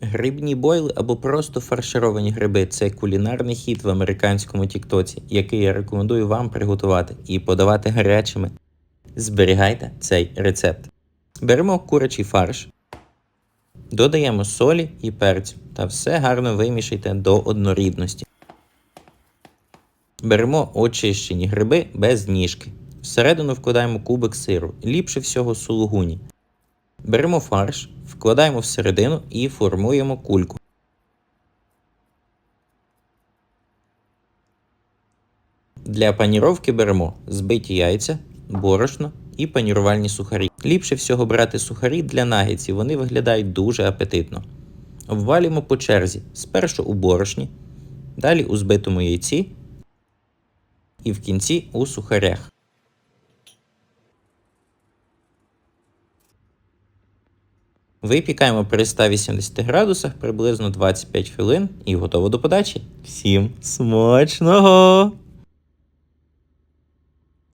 Грибні бойли або просто фаршировані гриби це кулінарний хід в американському тіктоці, який я рекомендую вам приготувати і подавати гарячими. Зберігайте цей рецепт. Беремо курячий фарш, додаємо солі і перцю та все гарно вимішайте до однорідності. Беремо очищені гриби без ніжки. Всередину вкладаємо кубик сиру, ліпше всього сулугуні. Беремо фарш, вкладаємо всередину і формуємо кульку. Для паніровки беремо збиті яйця, борошно і панірувальні сухарі. Ліпше всього брати сухарі для нагетсів, вони виглядають дуже апетитно. Обвалюємо по черзі, спершу у борошні, далі у збитому яйці і в кінці у сухарях. Випікаємо при 180 градусах приблизно 25 хвилин і готово до подачі. Всім смачного!